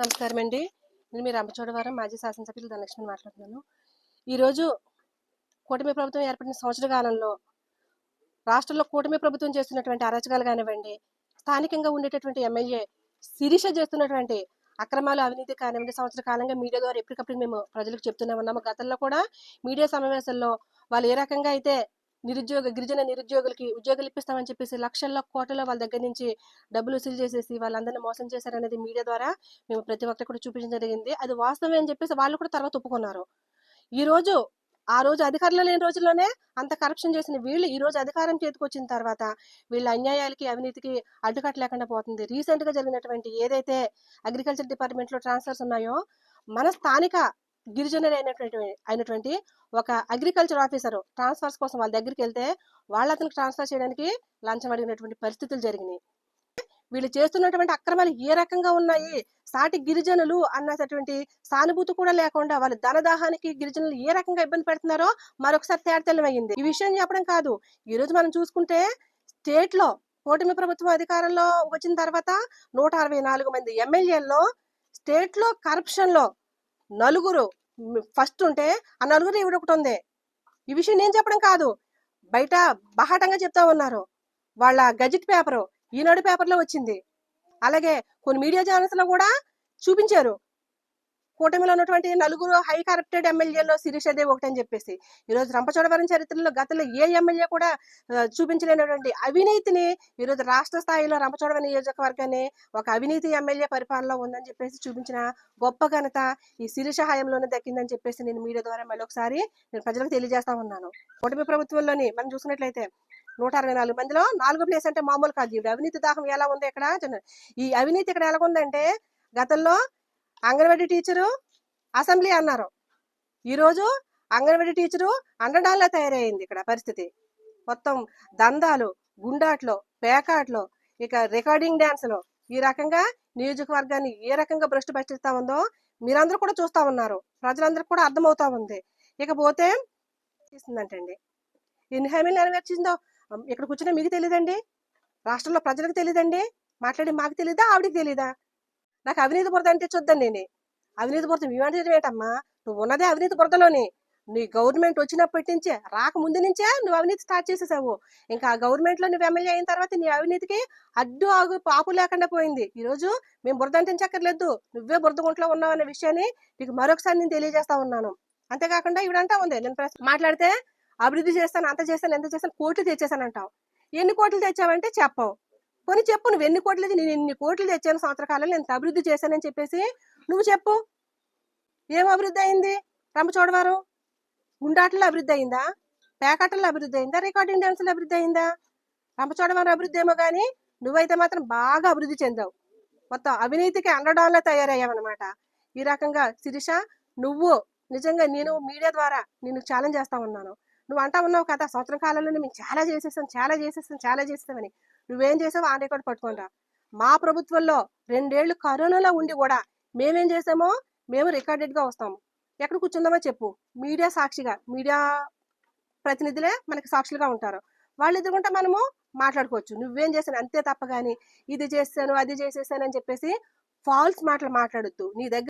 నమస్కారం అండి. నేను మీ రంపచోడవరం మాజీ శాసనసభ్యులు ధనలక్ష్మి మాట్లాడుతున్నాను. ఈరోజు కూటమి ప్రభుత్వం ఏర్పడిన సంవత్సర కాలంలో రాష్ట్రంలో కూటమి ప్రభుత్వం చేస్తున్నటువంటి అరాచకాలు కానివ్వండి స్థానికంగా ఉండేటటువంటి ఎమ్మెల్యే శిరీష చేస్తున్నటువంటి అక్రమాలు అవినీతి కానివ్వండి సంవత్సర కాలంగా మీడియా ద్వారా ఎప్పటికప్పుడు మేము ప్రజలకు చెప్తూనే ఉన్నాము గతంలో కూడా మీడియా సమావేశాల్లో వాళ్ళు ఏ రకంగా అయితే నిరుద్యోగ గిరిజన నిరుద్యోగులకి ఉద్యోగాలు ఇప్పిస్తామని చెప్పేసి లక్షల్లో కోట్లలో వాళ్ళ దగ్గర నుంచి డబ్బులు వసూలు చేసేసి వాళ్ళందరినీ మోసం చేశారనేది మీడియా ద్వారా మేము ప్రతి ఒక్కరు కూడా చూపించడం జరిగింది. అది వాస్తవమే అని చెప్పేసి వాళ్ళు కూడా తర్వాత ఒప్పుకున్నారు. ఈ రోజు ఆ రోజు అధికారంలో లేని రోజుల్లోనే అంత కరప్షన్ చేసిన వీళ్ళు ఈ రోజు అధికారం చేతికి వచ్చిన తర్వాత వీళ్ళ అన్యాయాలకి అవినీతికి అడ్డుకట్ట లేకుండా పోతుంది. రీసెంట్గా జరిగినటువంటి ఏదైతే అగ్రికల్చర్ డిపార్ట్మెంట్లో ట్రాన్స్ఫర్స్ ఉన్నాయో మన స్థానిక గిరిజనులు అయినటువంటి అయినటువంటి ఒక అగ్రికల్చర్ ఆఫీసర్ ట్రాన్స్ఫర్స్ కోసం వాళ్ళ దగ్గరికి వెళ్తే వాళ్ళు అతనికి ట్రాన్స్ఫర్ చేయడానికి లంచం అడిగినటువంటి పరిస్థితులు జరిగినాయి. వీళ్ళు చేస్తున్నటువంటి అక్రమాలు ఏ రకంగా ఉన్నాయి? సాటి గిరిజనులు అన్నటువంటి సానుభూతి కూడా లేకుండా వాళ్ళ ధనదాహానికి గిరిజనులు ఏ రకంగా ఇబ్బంది పెడుతున్నారో మరొకసారి తేడతెల్లమైంది ఈ విషయం చెప్పడం కాదు. ఈ రోజు మనం చూసుకుంటే స్టేట్లో కూటమి ప్రభుత్వం అధికారంలో వచ్చిన తర్వాత నూట అరవై నాలుగు మంది ఎమ్మెల్యేల్లో స్టేట్లో కరప్షన్లో నలుగురు ఫస్ట్ ఉంటే ఆ నలుగురు ఈవిడ ఒకటి ఉంది. ఈ విషయం నేను చెప్పడం కాదు. బయట బహాటంగా చెప్తా ఉన్నారు. వాళ్ళ గజెట్ పేపరు ఈనాడు పేపర్లో వచ్చింది. అలాగే కొన్ని మీడియా ఛానల్స్లో కూడా చూపించారు. కూటమిలో ఉన్నటువంటి నలుగురు హై కరప్టెడ్ ఎమ్మెల్యేలో శిరీష ఒకటని ఒకటి అని చెప్పేసి. ఈరోజు రంపచోడవరం చరిత్రలో గతంలో ఏ ఎమ్మెల్యే కూడా చూపించలేనటువంటి అవినీతిని ఈరోజు రాష్ట్ర స్థాయిలో రంపచోడవరం నియోజకవర్గాన్ని ఒక అవినీతి ఎమ్మెల్యే పరిపాలనలో ఉందని చెప్పేసి చూపించిన గొప్ప ఘనత ఈ శిరీష హయాంలోనే దక్కిందని చెప్పేసి నేను మీడియా ద్వారా మళ్ళీ ఒకసారి నేను ప్రజలకు తెలియజేస్తా ఉన్నాను. కూటమి ప్రభుత్వంలోని మనం చూసుకున్నట్లయితే నూట అరవై నాలుగు మందిలో నాలుగు ప్లేస్ అంటే మామూలు కాదు. ఇప్పుడు అవినీతి దాహం ఎలా ఉంది ఇక్కడ ఈ అవినీతి ఇక్కడ ఎలా ఉందంటే గతంలో అంగన్వాడీ టీచరు అసెంబ్లీ అన్నారు. ఈరోజు అంగన్వాడీ టీచరు అండడాల్లా తయారైంది ఇక్కడ పరిస్థితి. మొత్తం దందాలు గుండాట్లో పేకాట్లో ఇక రికార్డింగ్ డ్యాన్స్లో. ఈ రకంగా నియోజకవర్గాన్ని ఏ రకంగా భ్రష్టు పట్టిస్తా ఉందో మీరందరూ కూడా చూస్తా ఉన్నారు. ప్రజలందరూ కూడా అర్థమవుతా ఉంది. ఇకపోతే చేసిందంటండి ఎన్ని హామీలు నెరవేర్చిందో? ఇక్కడ కూర్చునే మీకు తెలియదండి రాష్ట్రంలో ప్రజలకు తెలియదండి మాట్లాడి మాకు తెలియదా ఆవిడకి తెలియదా నాకు అవినీతి బురద అంటే చూద్దాం నేను. అవినీతి బురద ఇవ్వంటే ఏంటమ్మా? నువ్వు ఉన్నదే అవినీతి బురదలోని. నీ గవర్నమెంట్ వచ్చినప్పటి నుంచే రాకముందు నుంచే నువ్వు అవినీతి స్టార్ట్ చేసేసావు. ఇంకా ఆ గవర్నమెంట్లో నువ్వు ఎమ్మెల్యే అయిన తర్వాత నీ అవినీతికి అడ్డు ఆగు పాపు లేకుండా పోయింది. ఈరోజు మేము బురద అంటే చక్కర్లేదు. నువ్వే బురద గుంట్లో ఉన్నావు అనే విషయాన్ని నీకు మరొకసారి నేను తెలియజేస్తా ఉన్నాను. అంతేకాకుండా ఇవిడంటా ఉంది. నేను మాట్లాడితే అభివృద్ధి చేస్తాను అంత చేస్తాను ఎంత చేస్తాను కోట్లు తెచ్చేసాను అంటావు ఎన్ని కోట్లు తెచ్చావంటే చెప్పవు. కొని చెప్పు నువ్వు ఎన్ని కోట్లు నేను ఎన్ని కోట్లు తెచ్చాను సంవత్సర కాలంలో ఎంత అభివృద్ధి చేశానని చెప్పేసి నువ్వు చెప్పు. ఏం అభివృద్ధి అయింది? రంపచోడవారు గుండాటల్లో అభివృద్ధి అయిందా? పేకాటల్లో అభివృద్ధి అయిందా? రికార్డింగ్ డ్యాన్స్లో అభివృద్ధి అయిందా? రంపచోడవరం అభివృద్ధి ఏమో కానీ నువ్వైతే మాత్రం బాగా అభివృద్ధి చెందావు. మొత్తం అవినీతికి అండడాల్లో తయారయ్యావన్నమాట. ఈ రకంగా శిరీష నువ్వు నిజంగా నేను మీడియా ద్వారా నేను ఛాలెంజ్ చేస్తా ఉన్నాను. నువ్వు అంటా ఉన్నావు కదా సంవత్సరం కాలంలో మేము చాలా చేసేసాం చాలా చేసేస్తాం చాలా చేస్తామని. నువ్వేం చేసావు ఆ రికార్డు పట్టుకోండి మా ప్రభుత్వంలో రెండేళ్ళు కరోనాలో ఉండి కూడా మేమేం చేసామో మేము రికార్డెడ్గా వస్తాము. ఎక్కడ కూర్చుందామో చెప్పు. మీడియా సాక్షిగా మీడియా ప్రతినిధులే మనకి సాక్షులుగా ఉంటారు. వాళ్ళు ఎదుర్కొంటే మనము మాట్లాడుకోవచ్చు. నువ్వేం చేశాను అంతే తప్ప కానీ ఇది చేశాను అది చేసేసాను అని చెప్పేసి ఫాల్స్ మాటలు మాట్లాడొద్దు. నీ దగ్గర